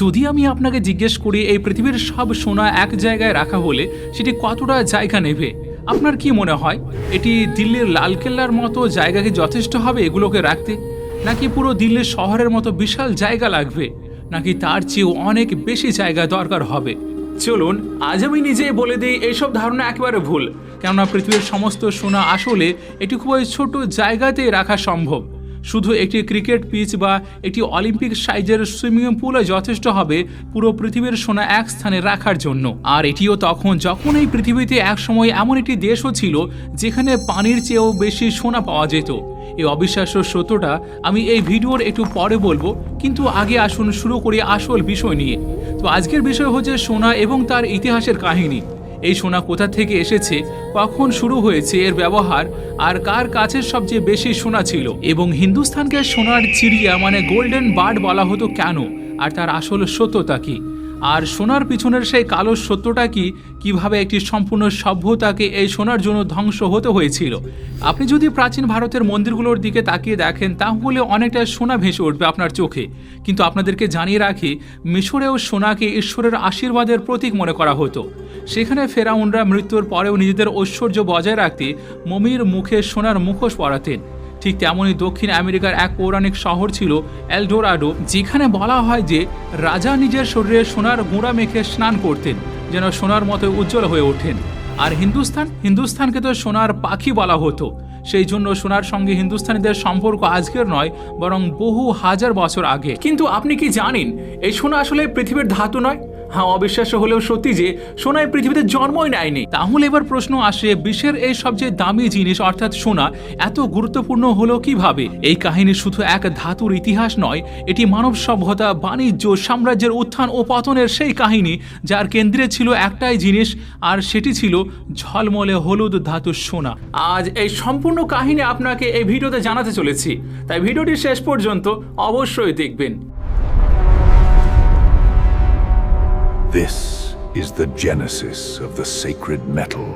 যদি আমি আপনাকে জিজ্ঞেস করি, এই পৃথিবীর সব সোনা এক জায়গায় রাখা হলে সেটি কতটা জায়গা নেবে? আপনার কি মনে হয়, এটি দিল্লির লালকেল্লার মতো জায়গা কি যথেষ্ট হবে এগুলোকে রাখতে? নাকি পুরো দিল্লির শহরের মতো বিশাল জায়গা লাগবে? নাকি তার চেয়েও অনেক বেশি জায়গা দরকার হবে? চলুন, আজ আমি নিজেই বলে দিই, এইসব ধারণা একেবারে ভুল। কেননা পৃথিবীর সমস্ত সোনা আসলে এটি খুবই ছোট জায়গাতেই রাখা সম্ভব। শুধু একটি ক্রিকেট পিচ বা একটি অলিম্পিক সাইজের সুইমিং পুলে যথেষ্ট হবে পুরো পৃথিবীর সোনা এক স্থানে রাখার জন্য। আর এটিও তখন যখন এই পৃথিবীতে একসময় এমন একটি দেশও ছিল যেখানে পানির চেয়েও বেশি সোনা পাওয়া যেত। এই অবিশ্বাস্য সত্যটা আমি এই ভিডিওর একটু পরে বলব, কিন্তু আগে আসুন শুরু করি আসল বিষয় নিয়ে। তো আজকের বিষয় হচ্ছে সোনা এবং তার ইতিহাসের কাহিনী। এই সোনা কোথা থেকে এসেছে? কখন শুরু হয়েছে এর ব্যবহার? আর কার কাছে সবচেয়ে বেশি সোনা ছিল? এবং হিন্দুস্থানকে সোনার চিড়িয়া মানে গোল্ডেন বার্ড বলা হতো কেন? আর তার আসল সত্যতা কি? আর সোনার পিছনের সেই কালো সত্যটা কি? কীভাবে একটি সম্পূর্ণ সভ্যতাকে এই সোনার জন্য ধ্বংস হতে হয়েছিল? আপনি যদি প্রাচীন ভারতের মন্দিরগুলোর দিকে তাকিয়ে দেখেন, তাহলে অনেকটা সোনা ভেসে উঠবে আপনার চোখে। কিন্তু আপনাদেরকে জানিয়ে রাখি, মিশরেও সোনাকে ঈশ্বরের আশীর্বাদের প্রতীক মনে করা হতো। সেখানে ফেরাউনরা মৃত্যুর পরেও নিজেদের ঐশ্বর্য বজায় রাখতে মমির মুখে সোনার মুখোশ পরাতেন। ঠিক তেমনই দক্ষিণ আমেরিকার এক পৌরাণিক শহর ছিল এলডোরাডো, যেখানে বলা হয় যে রাজা নিজের শরীরে সোনার গুঁড়া মেখে স্নান করতেন, যেন সোনার মতো উজ্জ্বল হয়ে ওঠেন। আর হিন্দুস্তান হিন্দুস্তানকে তো সোনার পাখি বলা হতো। সেই জন্য সোনার সঙ্গে হিন্দুস্তানিদের সম্পর্ক আজকের নয়, বরং বহু হাজার বছর আগে। কিন্তু আপনি কি জানেন, এই সোনা আসলে পৃথিবীর ধাতু নয়? হ্যাঁ অবিশ্বাস্য হলেও সত্যি যে সোনা এই পৃথিবীতে জন্মই নেয়নি। তাহলে এবার প্রশ্ন আসে, বিশ্বের এই সবচেয়ে দামি জিনিস, অর্থাৎ সোনা, এত গুরুত্বপূর্ণ হলো কীভাবে? এই কাহিনী শুধু এক ধাতুর ইতিহাস নয়, এটি মানব সভ্যতা বাণিজ্য, সাম্রাজ্যের উত্থান ও পতনের সেই কাহিনী, যার কেন্দ্রে ছিল একটাই জিনিস, আর সেটি ছিল ঝলমলে হলুদ ধাতু সোনা। আজ এই সম্পূর্ণ কাহিনী আপনাকে এই ভিডিওতে জানাতে চলেছি। তাই ভিডিওটি শেষ পর্যন্ত অবশ্যই দেখবেন। This is the genesis of the sacred metal.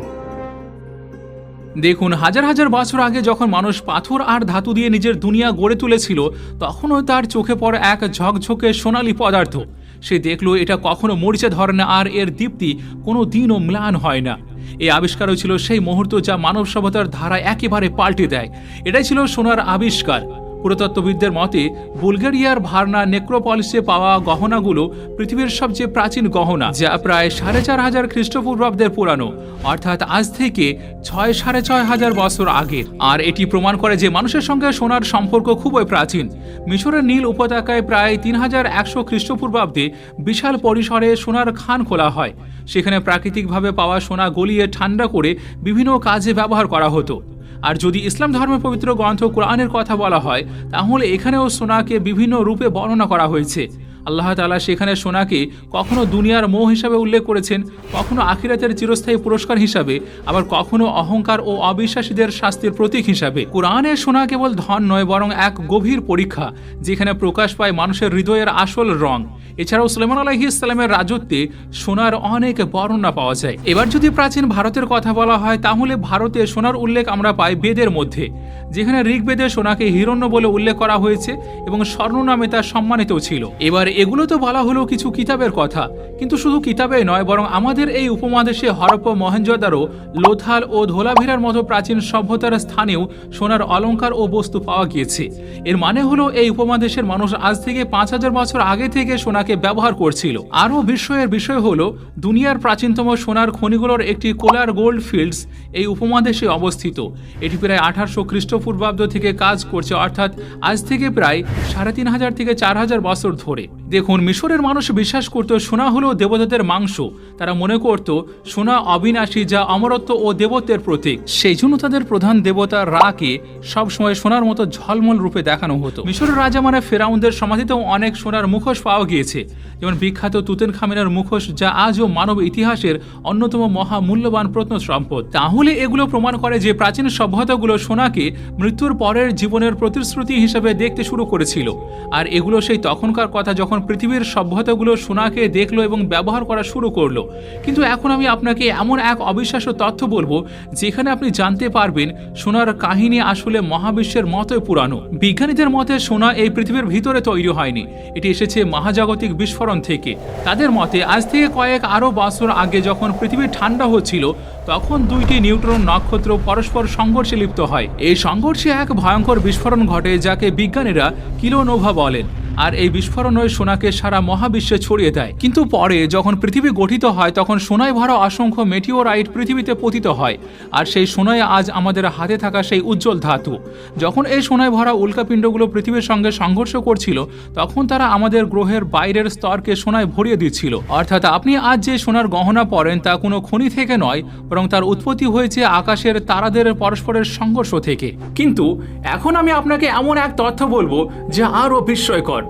দেখুন, হাজার হাজার বছর আগে যখন মানুষ পাথর আর ধাতু দিয়ে নিজের দুনিয়া গড়ে তুলেছিল, তখনও তার চোখে পড়ে এক ঝকঝকে সোনালী পদার্থ। সে দেখল এটা কখনো মরিচে ধরে না আর এর দীপ্তি কোনো দিনও ম্লান হয় না। এই আবিষ্কারও ছিল সেই মুহূর্ত যা মানব সভ্যতার ধারা একেবারে পাল্টে দেয়। এটাই ছিল সোনার আবিষ্কার। পুরাতত্ত্ববিদদের মতে, বুলগেরিয়ার ভার্না নেক্রোপলিসে পাওয়া গহনাগুলো পৃথিবীর সবচেয়ে প্রাচীন গহনা, যা প্রায় সাড়ে চার হাজার খ্রিস্টপূর্বাব্দের পুরানো, অর্থাৎ আজ থেকে ছয় সাড়ে ছয় হাজার বছর আগে। আর এটি প্রমাণ করে যে মানুষের সঙ্গে সোনার সম্পর্ক খুবই প্রাচীন। মিশরের নীল উপত্যকায় প্রায় তিন হাজার একশো খ্রিস্টপূর্বাব্দে বিশাল পরিসরে সোনার খান খোলা হয়। সেখানে প্রাকৃতিকভাবে পাওয়া সোনা গলিয়ে ঠান্ডা করে বিভিন্ন কাজে ব্যবহার করা হতো। আর যদি ইসলাম ধর্মের পবিত্র গ্রন্থ কোরআনের কথা বলা হয়, তাহলে এখানেও সোনাকে বিভিন্ন রূপে বর্ণনা করা হয়েছে। আল্লাহ তাআলা সেখানে সোনাকে কখনো দুনিয়ার মোহ হিসাবে উল্লেখ করেছেন, কখনো আখিরাতের চিরস্থায়ী পুরস্কার হিসাবে, আবার কখনো অহংকার ও অবিশ্বাসীদের শাস্তির প্রতীক হিসাবে। কোরআনের সোনা কেবল ধন নয়, বরং এক গভীর পরীক্ষা, যেখানে প্রকাশ পায় মানুষের হৃদয়ের আসল রং। এছাড়াও সুলেমান আলাহি ইসলামের রাজত্বে সোনার অনেক বর্ণনা পাওয়া যায়। এবার যদি প্রাচীন ভারতের কথা বলা হয়, তাহলে ভারতে সোনার উল্লেখ আমরা পাই বেদের মধ্যে। যেখানে ঋগ্বেদে সোনাকে হিরণ্য বলে উল্লেখ করা হয়েছে এবং স্বর্ণ নামে তা সম্মানিত ছিল। এবার এগুলো তো বলা হলো কিছু কিতাবের কথা, কিন্তু শুধু কিতাবে নয়, বরং আমাদের এই উপমহাদেশে হরপ্প মহেঞ্জোদারো লোথাল ও ধোলাভিরার মতো প্রাচীন সভ্যতার স্থানেও সোনার অলঙ্কার ও বস্তু পাওয়া গিয়েছে। এর মানে হলো এই উপমহাদেশের মানুষ আজ থেকে পাঁচ হাজার বছর আগে থেকে সোনাকে ব্যবহার করছিল। আরও বিস্ময়ের বিষয় হলো, দুনিয়ার প্রাচীনতম সোনার খনিগুলোর একটি কোলার গোল্ড ফিল্ডস এই উপমহাদেশে অবস্থিত। এটি প্রায় আঠারোশো খ্রিস্টপূর্বাব্দ থেকে কাজ করছে, অর্থাৎ আজ থেকে প্রায় সাড়ে তিন হাজার থেকে চার হাজার বছর ধরে। দেখুন, মিশরের মানুষ বিশ্বাস করত সোনা হলো দেবতাদের মাংস। তারা মনে করত সোনা অবিনাশী যা অমরত্ব ও দেবত্বের প্রতীক। সেই জন্য তাদের প্রধান দেবতা রাকে সবসময় সোনার মতো ঝলমল রূপে দেখানো হতো। মিশরের রাজা মানে ফেরাউনদের সমাধিতেও অনেক সোনার মুখোশ পাওয়া গিয়েছে। যেমন বিখ্যাত তুতেন খামিনের মুখোশ, যা আজও মানব ইতিহাসের অন্যতম মহামূল্যবান প্রত্ন সম্পদ তাহলে এগুলো প্রমাণ করে যে প্রাচীন সভ্যতাগুলো সোনাকে মৃত্যুর পরের জীবনের প্রতিশ্রুতি হিসেবে দেখতে শুরু করেছিল। আর এগুলো সেই তখনকার কথা যখন পৃথিবীর সভ্যতাগুলো সোনাকে দেখল এবং ব্যবহার করা শুরু করল। কিন্তু এখন আমি আপনাকে এমন এক অবিশ্বাস্য তথ্য বলব, যেখানে আপনি জানতে পারবেন সোনার কাহিনী আসলে মহাবিশ্বের মতোই পুরানো। বিজ্ঞানীদের মতে সোনা এই পৃথিবীর ভিতরে তৈরি হয়নি। এটি এসেছে মহাজাগতিক বিস্ফোরণ থেকে। তাদের মতে আজ থেকে কয়েক আরও বছর আগে যখন পৃথিবী ঠান্ডা হচ্ছিল, তখন দুইটি নিউট্রন নক্ষত্র পরস্পর সংঘর্ষে লিপ্ত হয়। এই সংঘর্ষে এক ভয়ঙ্কর বিস্ফোরণ ঘটে যাকে বিজ্ঞানীরা কিলোনোভা বলেন। আর এই বিস্ফোরণ হয়ে সোনাকে সারা মহাবিশ্বে ছড়িয়ে দেয়। কিন্তু পরে যখন পৃথিবী গঠিত হয়, তখন সোনায় ভরা অসংখ্য মেটিওরাইট পৃথিবীতে পতিত হয়। আর সেই সোনায় আজ আমাদের হাতে থাকা সেই উজ্জ্বল ধাতু। যখন এই সোনায় ভরা উল্কাপিণ্ডগুলো পৃথিবীর সঙ্গে সংঘর্ষ করছিল, তখন তারা আমাদের গ্রহের বাইরের স্তরকে সোনায় ভরিয়ে দিচ্ছিল। অর্থাৎ আপনি আজ যে সোনার গহনা পরেন, তা কোনো খনি থেকে নয়, বরং তার উৎপত্তি হয়েছে আকাশের তারাদের পরস্পরের সংঘর্ষ থেকে। কিন্তু এখন আমি আপনাকে এমন এক তথ্য বলব, যা আরও বিস্ময়কর।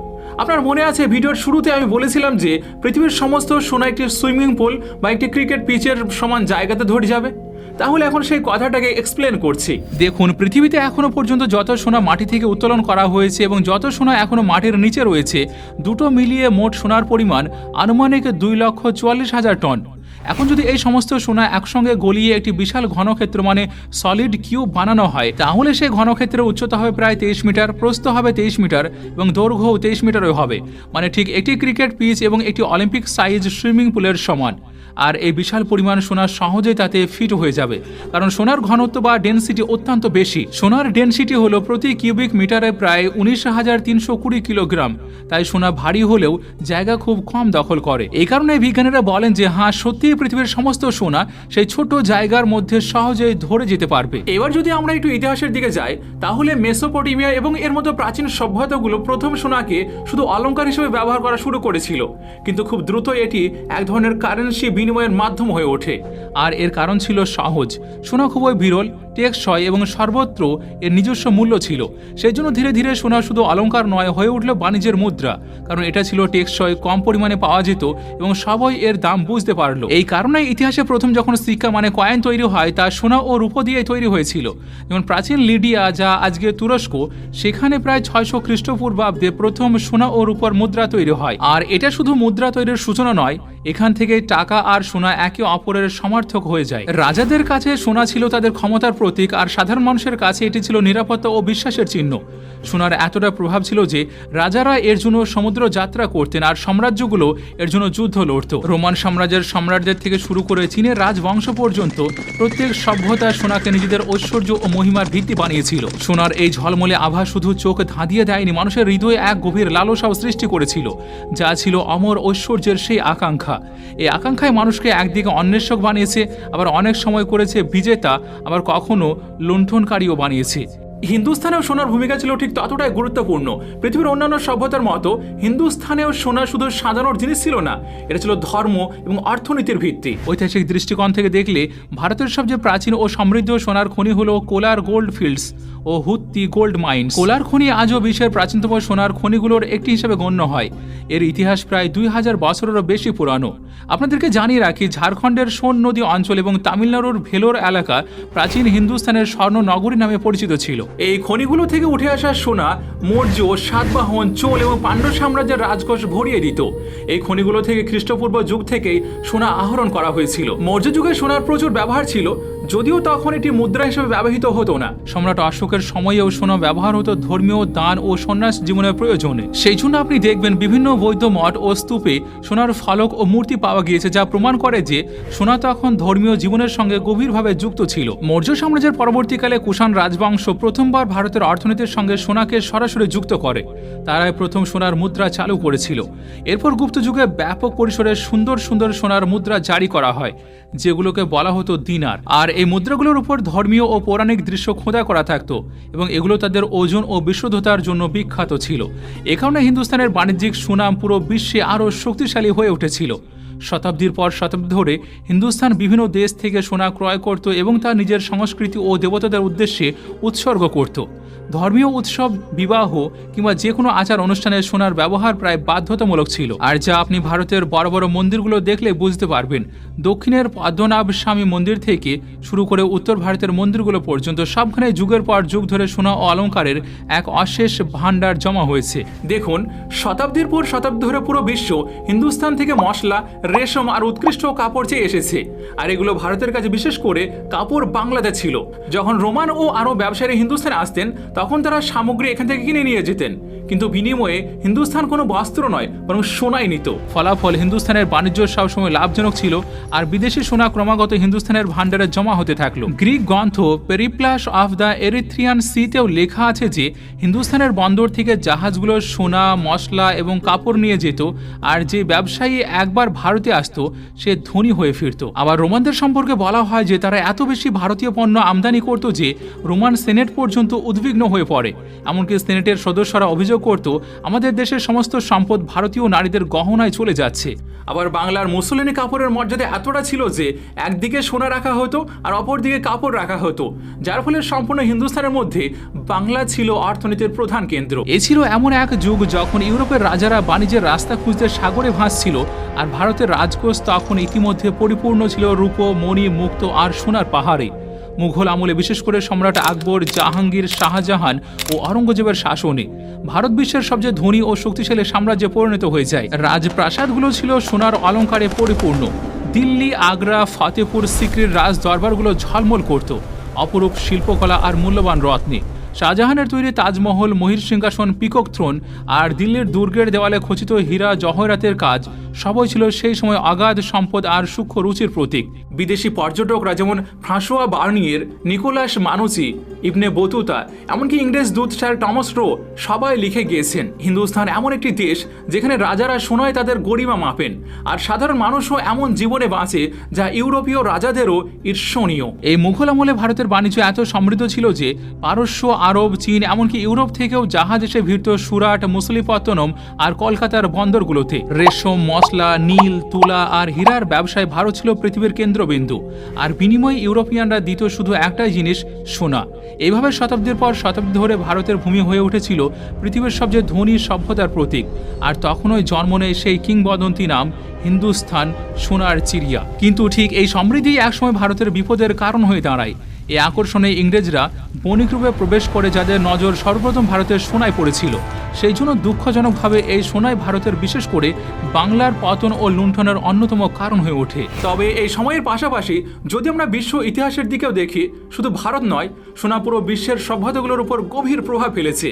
আপনার মনে আছে, ভিডিওর শুরুতে আমি বলেছিলাম যে পৃথিবীর সমস্ত সোনা একটি সুইমিং পুল বা একটি ক্রিকেট পিচের সমান জায়গাতে ধরে যাবে? তাহলে এখন সেই কথাটাকে এক্সপ্লেন করছি। দেখুন, পৃথিবীতে এখনও পর্যন্ত যত সোনা মাটি থেকে উত্তোলন করা হয়েছে এবং যত সোনা এখনও মাটির নিচে রয়েছে, দুটো মিলিয়ে মোট সোনার পরিমাণ আনুমানিক দুই লক্ষ চুয়াল্লিশ হাজার টন। এখন যদি এই সমস্ত সোনা একসঙ্গে গলিয়ে একটি বিশাল ঘনক্ষেত্র মানে সলিড কিউব বানানো হয়, তাহলে সেই ঘনক্ষেত্রের উচ্চতা হবে প্রায় তেইশ মিটার, প্রস্থ হবে তেইশ মিটার এবং দৈর্ঘ্যও তেইশ মিটারও হবে। মানে ঠিক একটি ক্রিকেট পিচ এবং একটি অলিম্পিক সাইজ সুইমিং পুলের সমান। আর এই বিশাল পরিমাণ সোনা সহজেই তাতে ফিট হয়ে যাবে। কারণ সোনার ঘনত্ব বা ডেন্সিটি অত্যন্ত বেশি। সোনার ডেনসিটি হলো প্রতি কিউবিক মিটারে প্রায় উনিশ হাজার তিনশো কুড়ি কিলোগ্রাম। তাই সোনা ভারী হলেও জায়গা খুব কম দখল করে। এই কারণে বিজ্ঞানীরা বলেন যে হ্যাঁ সত্যিই পৃথিবীর সমস্ত সোনা সেই ছোট জায়গার মধ্যে সহজেই ধরে যেতে পারবে। এবার যদি আমরা একটু ইতিহাসের দিকে যাই, তাহলে মেসোপটেমিয়া এবং এর মতো প্রাচীন সভ্যতাগুলো প্রথম সোনাকে শুধু অলঙ্কার হিসেবে ব্যবহার করা শুরু করেছিল। কিন্তু খুব দ্রুত এটি এক ধরনের কারেন্সি বিনিময়ের মাধ্যম হয়ে ওঠে। আর এর কারণ ছিল সহজ। সোনা খুবই বিরল টেকসই এবং সর্বত্র এর নিজস্ব মূল্য ছিল। সেই জন্য ধীরে ধীরে সোনা শুধু অলংকার নয় হয়ে উঠল বাণিজ্যের মুদ্রা। কারণ এটা ছিল টেকসই, কম পরিমাণে পাওয়া যেত এবং সবাই এর দাম বুঝতে পারল। এই কারণে ইতিহাসে প্রথম যখন সিক্কা মানে কয়েন তৈরি হয়, তা সোনা ও রূপ দিয়ে তৈরি হয়েছিল। যেমন প্রাচীন লিডিয়া যা আজকে তুরস্ক, সেখানে প্রায় ছয়শো খ্রিস্টপূর্বাব্দে প্রথম সোনা ও রূপার মুদ্রা তৈরি হয়। আর এটা শুধু মুদ্রা তৈরির সূচনা নয়, এখান থেকে টাকা আর সোনা একে অপরের সমার্থক হয়ে যায়। রাজাদের কাছে সোনা ছিল তাদের ক্ষমতার প্রতীক আর সাধারণ মানুষের কাছে এটি ছিল নিরাপত্তা ও বিশ্বাসের চিহ্ন। সোনার এতটা প্রভাব ছিল যে রাজারা এর জন্য সমুদ্র যাত্রা করতেন আর সাম্রাজ্যগুলো এর জন্য যুদ্ধ লড়ত। রোমান সাম্রাজ্যের সম্রাটদের থেকে শুরু করে চীনের রাজবংশ পর্যন্ত প্রত্যেক সভ্যতা সোনাকে নিজেদের ঐশ্বর্য ও মহিমার ভিত্তি বানিয়েছিল। সোনার এই ঝলমলে আভা শুধু চোখ ধাঁধিয়ে দেয়নি, মানুষের হৃদয়ে এক গভীর লালসাও সৃষ্টি করেছিল, যা ছিল অমর ঐশ্বর্যের সেই আকাঙ্ক্ষা। এই আকাঙ্ক্ষায় মানুষকে একদিকে অন্বেষক বানিয়েছে, আবার অনেক সময় করেছে বিজেতা, আবার কখনো লুণ্ঠনকারীও বানিয়েছে। হিন্দুস্থানেও সোনার ভূমিকা ছিল ঠিক ততটাই গুরুত্বপূর্ণ। পৃথিবীর অন্যান্য সভ্যতার মতো হিন্দুস্থানেও সোনা শুধু সাজানোর জিনিস ছিল না, এটা ছিল ধর্ম এবং অর্থনীতির ভিত্তি। ঐতিহাসিক দৃষ্টিকোণ থেকে দেখলে, ভারতের সবচেয়ে প্রাচীন ও সমৃদ্ধ সোনার খনি হলো কোলার গোল্ড ফিল্ডস ও হুত্তি গোল্ড মাইন্স। কোলার খনি আজও বিশ্বের প্রাচীনতম সোনার খনিগুলোর একটি হিসেবে গণ্য হয়। এর ইতিহাস প্রায় দুই হাজার বছরেরও বেশি পুরানো। আপনাদেরকে জানিয়ে রাখি, ঝাড়খণ্ডের সোন নদী অঞ্চল এবং তামিলনাড়ুর ভেলোর এলাকা প্রাচীন হিন্দুস্তানের স্বর্ণ নগরী নামে পরিচিত ছিল। এই খনিগুলো থেকে উঠে আসা সোনা, মৌর্য, সাতবাহন, চোল এবং পাণ্ডব সাম্রাজ্যের রাজকোষ ভরিয়ে দিত। এই খনিগুলো থেকে খ্রিস্টপূর্ব যুগ থেকেই সোনা আহরণ করা হয়েছিল। মৌর্য যুগে সোনার প্রচুর ব্যবহার ছিল। যদিও তখন এটি মুদ্রা হিসেবে ব্যবহৃত হতো না। সম্রাট অশোকের সময়েও সোনা ব্যবহার হতো ধর্মীয় দান ও সন্ন্যাস জীবনের প্রয়োজনে। সেই জন্য আপনি দেখবেন বিভিন্ন বৌদ্ধ মঠ ও স্তূপে সোনার ফলক ও মূর্তি পাওয়া গিয়েছে, যা প্রমাণ করে যে সোনা তখন ধর্মীয় জীবনের সঙ্গে গভীরভাবে যুক্ত ছিল। মৌর্য সাম্রাজ্যের পরবর্তীকালে কুষাণ রাজবংশ প্রথমবার ভারতের অর্থনীতির সঙ্গে সোনাকে সরাসরি যুক্ত করে। তারাই প্রথম সোনার মুদ্রা চালু করেছিল। এরপর গুপ্ত যুগে ব্যাপক পরিসরে সুন্দর সুন্দর সোনার মুদ্রা জারি করা হয়, যেগুলোকে বলা হতো দিনার। আর এই মুদ্রাগুলোর উপর ধর্মীয় ও পৌরাণিক দৃশ্য খোদা করা থাকত এবং এগুলো তাদের ওজন ও বিশুদ্ধতার জন্য বিখ্যাত ছিল। এ কারণে হিন্দুস্তানের বাণিজ্যিক সুনাম পুরো বিশ্বে আরও শক্তিশালী হয়ে উঠেছিল। শতাব্দীর পর শতাব্দী ধরে হিন্দুস্তান বিভিন্ন দেশ থেকে সোনা ক্রয় করত এবং তা নিজের সংস্কৃতি ও দেবতাদের উদ্দেশ্যে উৎসর্গ করত। ধর্মীয় উৎসব, বিবাহ কিংবা যে কোনো আচার অনুষ্ঠানে সোনার ব্যবহার প্রায় বাধ্যতামূলক ছিল। আর যা আপনি ভারতের বড় বড় মন্দিরগুলো দেখলে বুঝতে পারবেন। দক্ষিণের পদ্মনাভ স্বামী মন্দির থেকে শুরু করে উত্তর ভারতের মন্দিরগুলো পর্যন্ত সবখানে যুগের পর যুগ ধরে সোনা ও অলঙ্কারের এক অশেষ ভাণ্ডার জমা হয়েছে। দেখুন, শতাব্দীর পর শতাব্দী ধরে পুরো বিশ্ব হিন্দুস্তান থেকে মশলা রেশম আর উৎকৃষ্ট কাপড় চেয়ে এসেছে। আর এগুলো ভারতের কাছে বিশেষ করে কাপড় বাংলাতে ছিল। যখন রোমান ও আরও ব্যবসায়ী হিন্দুস্তানে আসতেন, তখন তারা সামগ্রী এখান থেকে কিনে নিয়ে যেতেন। কিন্তু বিনিময়ে হিন্দুস্তান কোনো বস্ত্র নয়, বরং সোনাই নিত। ফলাফল হিন্দুস্তানের বাণিজ্য সবসময় লাভজনক ছিল, আর বিদেশি সোনা ক্রমাগত হিন্দুস্তানের ভান্ডারে জমা হতে থাকল। গ্রিক গ্রন্থ পেরিপ্লাস অফ দ্য এরিথ্রিয়ান সিতেও লেখা আছে যে হিন্দুস্তানের বন্দর থেকে জাহাজগুলো সোনা, মশলা এবং কাপড় নিয়ে যেত, আর যে ব্যবসায়ী একবার ভারতে আসতো, সে ধনী হয়ে ফিরত। আবার রোমানদের সম্পর্কে বলা হয় যে, তারা এত বেশি ভারতীয় পণ্য আমদানি করত যে, রোমান সেনেট পর্যন্ত উদ্বিগ্ন হয়ে পড়ে। এমনকি সেনেটের সদস্যরা অভিযোগ করত, আমাদের দেশের সমস্ত সম্পদ ভারতীয় নারীদের গহনায় চলে যাচ্ছে। আবার বাংলার মুসলিনী কাপড়ের মর্যাদা এতটা ছিল যে, একদিকে সোনা রাখা হতো আর অপরদিকে কাপড় রাখা হতো, যার ফলে সম্পূর্ণ হিন্দুস্তানের মধ্যে বাংলা ছিল অর্থনীতির প্রধান কেন্দ্র। এ ছিল এমন এক যুগ যখন ইউরোপের রাজারা বাণিজ্যের রাস্তা খুঁজতে সাগরে ভাসছিল আর ভারতের রাজকোষ তখন ইতিমধ্যে পরিপূর্ণ ছিল রূপ, মণি, মুক্ত আর সোনার পাহাড়ে। মুঘল আমলে বিশেষ করে সম্রাট আকবর, জাহাঙ্গীর, শাহজাহান ও অরঙ্গজেবের শাসনে। ভারত বিশ্বের সবচেয়ে ধনী ও শক্তিশালী সাম্রাজ্যে পরিণত হয়ে যায়। রাজপ্রাসাদগুলো ছিল সোনার অলঙ্কারে পরিপূর্ণ। দিল্লি, আগ্রা ফতেপুর সিক্রির রাজ দরবারগুলো ঝলমল করত। অপরূপ শিল্পকলা আর মূল্যবান রত্নে। শাহজাহানের তৈরি তাজমহল, মহির সিংহাসন, পিকক থ্রোন আর দিল্লির দুর্গের দেওয়ালে খচিত হীরা জহরাতের কাজ সবই ছিল সেই সময় অগাধ সম্পদ আর সূক্ষ্ম রুচির প্রতীক। বিদেশি পর্যটকরা যেমন François Bernier Niccolao Manucci Ibn Battuta, এমনকি ইংরেজ দূত স্যার টমাস রো সবাই লিখে গিয়েছেন হিন্দুস্তান এমন একটি দেশ যেখানে রাজারা সোনায় তাদের গরিমা মাপেন আর সাধারণ মানুষও এমন জীবনে বাঁচে যা ইউরোপীয় রাজাদেরও ঈর্ষণীয়। এই মুঘল আমলে ভারতের বাণিজ্য এত সমৃদ্ধ ছিল যে পারস্য আরব, চীন, এমনকি ইউরোপ থেকেও জাহাজ এসে ভিড়ত সুরাট মুসলিপত্তনম আর কলকাতার বন্দরগুলোতে। রেশম, মশলা, নীল, তুলা আর হীরার ব্যবসায় ভারত ছিল পৃথিবীর কেন্দ্রবিন্দু। আর বিনিময়ে ইউরোপিয়ানরা দিত শুধু একটাই জিনিস, সোনা। এইভাবে শতাব্দীর পর শতাব্দী ধরে ভারতের ভূমি হয়ে উঠেছিল পৃথিবীর সবচেয়ে ধনী সভ্যতার প্রতীক। আর তখনই জন্ম নেয় সেই কিংবদন্তি নাম হিন্দুস্থান সোনার চিড়িয়া। কিন্তু ঠিক এই সমৃদ্ধি একসময় ভারতের বিপদের কারণ হয়ে দাঁড়ায়। এই আকর্ষণে ইংরেজরা বণিক রূপে প্রবেশ করে যাদের নজর সর্বপ্রথম ভারতের সোনায় পড়েছিল। সেই জন্য দুঃখজনকভাবে এই সোনায় ভারতের বিশেষ করে বাংলার পতন ও লুণ্ঠনের অন্যতম কারণ হয়ে ওঠে। তবে এই সময়ের পাশাপাশি যদি আমরা বিশ্ব ইতিহাসের দিকেও দেখি, শুধু ভারত নয়, সোনা পুরো বিশ্বের সভ্যতাগুলোর উপর গভীর প্রভাব ফেলেছে।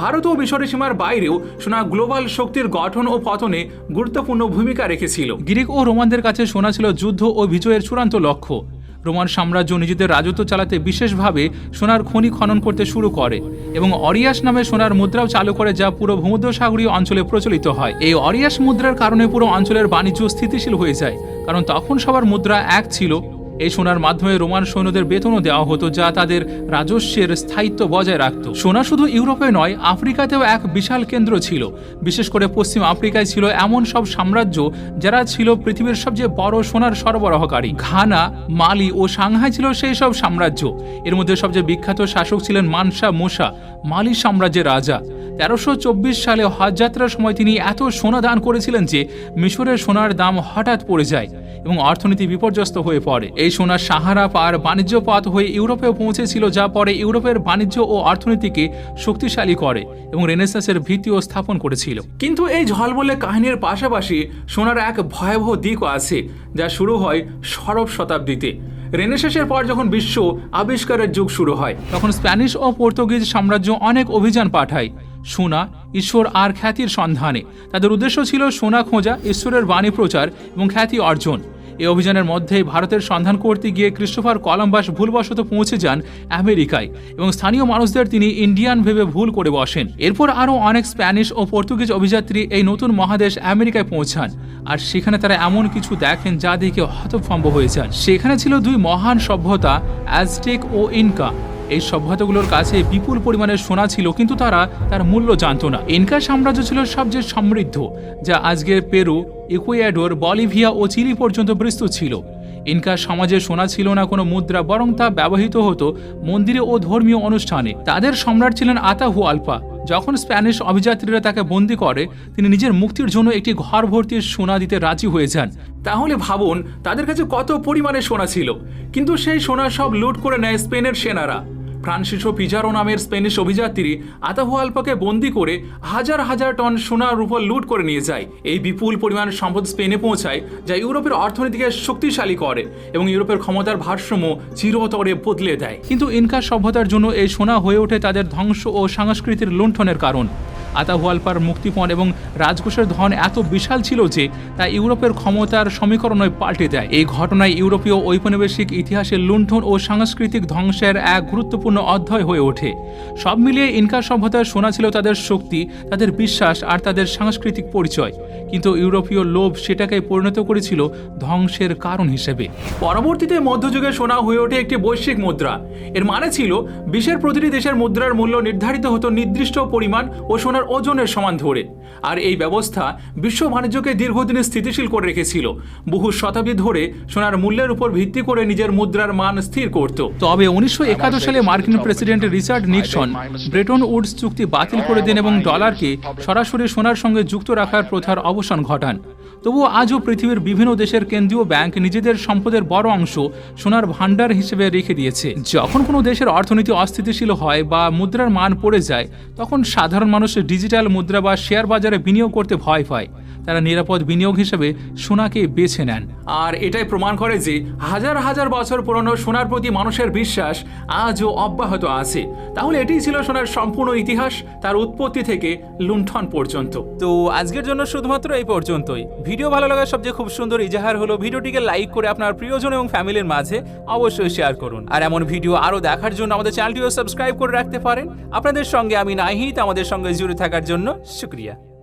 ভারত ও মিশরের সীমার বাইরেও সোনা গ্লোবাল শক্তির গঠন ও পতনে গুরুত্বপূর্ণ ভূমিকা রেখেছিল। গ্রিক ও রোমানদের কাছে সোনা ছিল যুদ্ধ ও বিজয়ের চূড়ান্ত লক্ষ্য। রোমান সাম্রাজ্য নিজেদের রাজত্ব চালাতে বিশেষভাবে সোনার খনি খনন করতে শুরু করে এবং অরিয়াস নামে সোনার মুদ্রাও চালু করে যা পুরো ভূমধ্যসাগরীয় অঞ্চলে প্রচলিত হয়। এই অরিয়াস মুদ্রার কারণে পুরো অঞ্চলের বাণিজ্য স্থিতিশীল হয়ে যায়, কারণ তখন সবার মুদ্রা এক ছিল এই সোনার মাধ্যমে রোমান সৈন্যদের বেতনও দেওয়া হতো যা তাদের রাজস্বের স্থায়িত্ব বজায় রাখত। সোনা শুধু ইউরোপে নয়, আফ্রিকাতেও এক বিশাল কেন্দ্র ছিল। বিশেষ করে পশ্চিম আফ্রিকায় ছিল এমন সব সাম্রাজ্য যারা ছিল পৃথিবীর সবচেয়ে বড় সোনার সরবরাহকারী। ঘানা, মালি ও সাংহাই ছিল সেই সব সাম্রাজ্য। এর মধ্যে সবচেয়ে বিখ্যাত শাসক ছিলেন মানসা মোসা, মালি সাম্রাজ্যের রাজা। তেরোশো সালে হজ যাত্রার সময় তিনি এত সোনা দান করেছিলেন যে মিশরের সোনার দাম হঠাৎ পড়ে যায়। এবং অর্থনীতি বিপর্যস্ত হয়ে পড়ে। এই সোনার সাহারা পার বাণিজ্য পথ হয়ে ইউরোপেও পৌঁছেছিল যা পরে ইউরোপের বাণিজ্য ও অর্থনীতিকে শক্তিশালী করে এবং রেনেসাসের ভিত্তিও স্থাপন করেছিল। কিন্তু এই ঝলমলে কাহিনীর পাশাপাশি সোনার এক ভয়াবহ দিকও আছে যা শুরু হয় ষড়ব শতাব্দীতে। রেনেসাসের পর যখন বিশ্ব আবিষ্কারের যুগ শুরু হয় তখন স্প্যানিশ ও পর্তুগিজ সাম্রাজ্য অনেক অভিযান পাঠায়। সোনা ঈশ্বর আর খ্যাতির সন্ধানে। তাদের উদ্দেশ্য ছিল সোনা খোঁজা ঈশ্বরের বাণী প্রচার এবং খ্যাতি অর্জন। এই অভিযানের মধ্যেই ভারতের সন্ধান করতে গিয়ে ক্রিস্টোফার কলম্বাস ভুলবশত পৌঁছে যান আমেরিকায় এবং স্থানীয় মানুষদের তিনি ইন্ডিয়ান ভেবে ভুল করে বসেন। এরপর আরও অনেক স্প্যানিশ ও পর্তুগিজ অভিযাত্রী এই নতুন মহাদেশ আমেরিকায় পৌঁছান। আর সেখানে তারা এমন কিছু দেখেন যা দেখে হতভম্ব হয়ে যান। সেখানে ছিল দুই মহান সভ্যতা, অ্যাজটেক ও ইনকা। এই সভ্যতাগুলোর কাছে বিপুল পরিমাণে সোনা ছিল, কিন্তু তারা তার মূল্য জানত না। ইনকা সাম্রাজ্য ছিল সবচেয়ে সমৃদ্ধ, যা আজকের পেরু, ইকুয়েডর, বলিভিয়া ও চিলি পর্যন্ত বিস্তৃত ছিল। ইনকা সমাজে সোনা ছিল না কোনো মুদ্রা, বরং তা ব্যবহৃত হতো মন্দিরে ও ধর্মীয় অনুষ্ঠানে। তাদের সম্রাট ছিলেন আতাহু আলপা যখন স্প্যানিশ অভিযাত্রীরা তাকে বন্দি করে, তিনি নিজের মুক্তির জন্য একটি ঘর ভর্তি সোনা দিতে রাজি হয়ে যান। তাহলে ভাবুন, তাদের কাছে কত পরিমাণে সোনা ছিল? কিন্তু সেই সোনা সব লুট করে নেয় স্পেনের সেনারা। ফ্রান্সিসো পিজারো নামের স্পেনিশ অভিযাত্রী আতাহুয়াল্পাকে বন্দি করে হাজার হাজার টন সোনার উপর লুট করে নিয়ে যায়। এই বিপুল পরিমাণ সম্পদ স্পেনে পৌঁছায়, যা ইউরোপের অর্থনীতিকে শক্তিশালী করে এবং ইউরোপের ক্ষমতার ভারসাম্য চিরতরে বদলে দেয়। কিন্তু ইনকা সভ্যতার জন্য এই সোনা হয়ে ওঠে তাদের ধ্বংস ও সাংস্কৃতির লুণ্ঠনের কারণ। আতাহুয়ালপার মুক্তিপণ এবং রাজকোষের ধন এত বিশাল ছিল যে তা ইউরোপের ক্ষমতার সমীকরণে পাল্টে দেয়। এই ঘটনায় ইউরোপীয় ঔপনিবেশিক ইতিহাসের লুণ্ঠন ও সাংস্কৃতিক ধ্বংসের এক গুরুত্বপূর্ণ অধ্যায় হয়ে ওঠে। সব মিলিয়ে ইনকা সভ্যতার সোনা ছিল তাদের শক্তি, তাদের বিশ্বাস আর তাদের সাংস্কৃতিক পরিচয়। কিন্তু ইউরোপীয় লোভ সেটাকে পরিণত করেছিল ধ্বংসের কারণ হিসেবে। পরবর্তীতে মধ্যযুগে সোনা হয়ে ওঠে একটি বৈশ্বিক মুদ্রা। এর মানে ছিল বিশ্বের প্রতিটি দেশের মুদ্রার মূল্য নির্ধারিত হতো নির্দিষ্ট পরিমাণ ও সোনার ওজনের সমান ধরে। আর এই ব্যবস্থা বিশ্ব বাণিজ্যকে দীর্ঘদিনে স্থিতিশীল করে রেখেছিল। বহু শতাব্দী ধরে সোনার মূল্যের উপর ভিত্তি করে নিজের মুদ্রার মান স্থির করত। তবে উনিশশো একাত্তর সালে মার্কিন president Richard Nixon Bretton Woods চুক্তি বাতিল করে দেন এবং ডলারকে সরাসরি সোনার সঙ্গে যুক্ত রাখার প্রথার অবসান ঘটান। তবুও আজও পৃথিবীর বিভিন্ন দেশের কেন্দ্রীয় ব্যাংক নিজেদের সম্পদের বড় অংশ সোনার ভাণ্ডার হিসেবে রেখে দিয়েছে। যখন কোনো দেশের অর্থনীতি অস্থিতিশীল হয় বা মুদ্রার মান পড়ে যায়, তখন সাধারণ মানুষ ডিজিটাল মুদ্রা বা শেয়ার বাজারে বিনিয়োগ করতে ভয় পায়। তারা নিরাপদ বিনিয়োগ হিসেবে সোনাকে বেছে নেন। আর এটাই প্রমাণ করে যে হাজার হাজার বছর পুরনো সোনার প্রতি মানুষের বিশ্বাস আজও অব্যাহত আছে। তাহলে এটাই ছিল সোনার সম্পূর্ণ ইতিহাস, তার উৎপত্তি থেকে লুণ্ঠন পর্যন্ত। তো আজকের জন্য শুধুমাত্র এই পর্যন্তই। ভিডিও ভালো লাগার সবচেয়ে খুব সুন্দর ইজাহার হলো ভিডিওটিকে লাইক করে আপনার প্রিয়জন এবং ফ্যামিলির মাঝে অবশ্যই শেয়ার করুন। আর এমন ভিডিও আরও দেখার জন্য আমাদের চ্যানেলটিও সাবস্ক্রাইব করে রাখতে পারেন। আপনাদের সঙ্গে আমি নাহিত আমাদের সঙ্গে জুড়ে থাকার জন্য শুক্রিয়া।